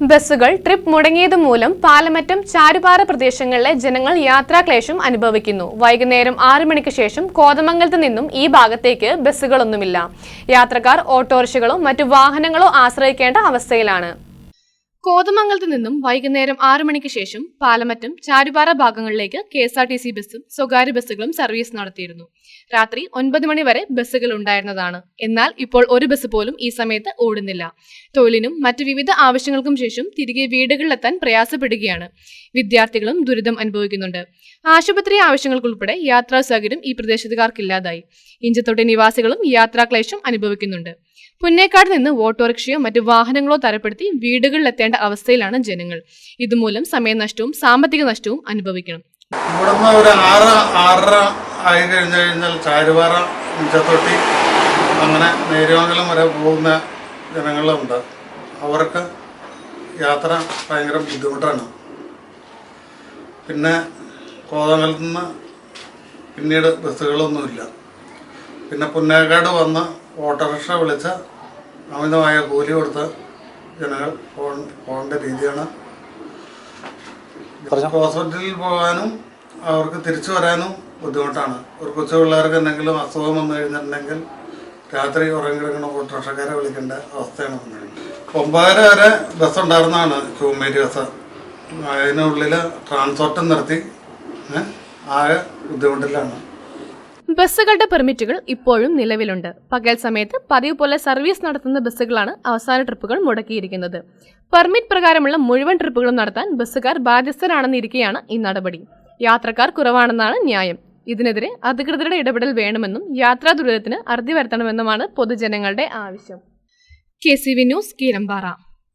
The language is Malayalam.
ബസ്സുകൾ ട്രിപ്പ് മുടങ്ങിയത് മൂലം പാലമറ്റം ചാരുപാറ പ്രദേശങ്ങളിലെ ജനങ്ങൾ യാത്രാക്ലേശം അനുഭവിക്കുന്നു. വൈകുന്നേരം ആറ് മണിക്ക് ശേഷം കോതമംഗലത്ത് നിന്നും ഈ ഭാഗത്തേക്ക് ബസ്സുകളൊന്നുമില്ല. യാത്രക്കാർ ഓട്ടോറിക്ഷകളോ മറ്റു വാഹനങ്ങളോ ആശ്രയിക്കേണ്ട അവസ്ഥയിലാണ്. കോതമംഗലത്ത് നിന്നും വൈകുന്നേരം ആറു മണിക്ക് ശേഷം പാലമറ്റം ചാരുപാറ ഭാഗങ്ങളിലേക്ക് K S R T C ബസ്സും സ്വകാര്യ ബസ്സുകളും സർവീസ് നടത്തിയിരുന്നു. രാത്രി ഒൻപത് മണി വരെ ബസ്സുകൾ ഉണ്ടായിരുന്നതാണ്. എന്നാൽ ഇപ്പോൾ ഒരു ബസ് പോലും ഈ സമയത്ത് ഓടുന്നില്ല. തൊഴിലിനും മറ്റ് വിവിധ ആവശ്യങ്ങൾക്കും ശേഷം തിരികെ വീടുകളിലെത്താൻ പ്രയാസപ്പെടുകയാണ്. വിദ്യാർത്ഥികളും ദുരിതം അനുഭവിക്കുന്നുണ്ട്. ആശുപത്രി ആവശ്യങ്ങൾക്കുൾപ്പെടെ യാത്രാ സൗകര്യം ഈ പ്രദേശത്തുകാർക്കില്ലാതായി. ഇഞ്ചത്തൊട്ടി നിവാസികളും യാത്രാക്ലേശം അനുഭവിക്കുന്നുണ്ട്. പുന്നേക്കാട് നിന്ന് ഓട്ടോറിക്ഷയോ മറ്റ് വാഹനങ്ങളോ തരപ്പെടുത്തി വീടുകളിലെത്തേണ്ട അവസ്ഥയിലാണ് ജനങ്ങൾ. ഇതുമൂലം സമയനഷ്ടവും സാമ്പത്തിക നഷ്ടവും അനുഭവിക്കണം. ഇവിടുന്ന് ഒരു ആറ് ആറര ആയി കഴിഞ്ഞ് കഴിഞ്ഞാൽ ചാരുപാറ ഇഞ്ചത്തൊട്ടി അങ്ങനെ നേര്യമംഗലം വരെ പോകുന്ന ജനങ്ങളുണ്ട്. അവർക്ക് യാത്ര ഭയങ്കര ബുദ്ധിമുട്ടാണ്. പിന്നെ കോതമംഗലത്ത് നിന്ന് പിന്നീട് ബസ്സുകളൊന്നുമില്ല. പിന്നെ പുന്നേക്കാട് വന്ന് ഓട്ടോറിക്ഷ വിളിച്ച് അമിതമായ കൂലി കൊടുത്ത് ജനങ്ങൾ പോകേണ്ട രീതിയാണ് ഹോസ്പിറ്റലിൽ പോകാനും അവർക്ക് തിരിച്ചു വരാനും ബുദ്ധിമുട്ടാണ്. ഒരു കൊച്ചു പിള്ളേർക്ക് എന്തെങ്കിലും അസുഖം വന്നു കഴിഞ്ഞിട്ടുണ്ടെങ്കിൽ രാത്രി ഉറങ്ങിക്കിടക്കുന്ന ഓട്ടോറിക്ഷക്കാരെ വിളിക്കേണ്ട അവസ്ഥയാണ് ഒമ്പതര വരെ ബസ് ഉണ്ടായിരുന്നതാണ് ചൂമേരി ബസ്. അതിനുള്ളിൽ ട്രാൻസ്പോർട്ടും നിർത്തി ആകെ ബുദ്ധിമുട്ടിലാണ്. ബസ്സുകളുടെ പെർമിറ്റുകൾ ഇപ്പോഴും നിലവിലുണ്ട്. പകൽ സമയത്ത് പതിവ് പോലെ സർവീസ് നടത്തുന്ന ബസ്സുകളാണ് അവസാന ട്രിപ്പുകൾ മുടക്കിയിരിക്കുന്നത്. പെർമിറ്റ് പ്രകാരമുള്ള മുഴുവൻ ട്രിപ്പുകളും നടത്താൻ ബസ്സുകാർ ബാധ്യസ്ഥരാണെന്നിരിക്കെയാണ് ഈ നടപടി. യാത്രക്കാർ കുറവാണെന്നാണ് ന്യായം. ഇതിനെതിരെ അധികൃതരുടെ ഇടപെടൽ വേണമെന്നും യാത്രാ ദുരിതത്തിന് അറുതി വരുത്തണമെന്നുമാണ് പൊതുജനങ്ങളുടെ ആവശ്യം. K C V news Keerampara.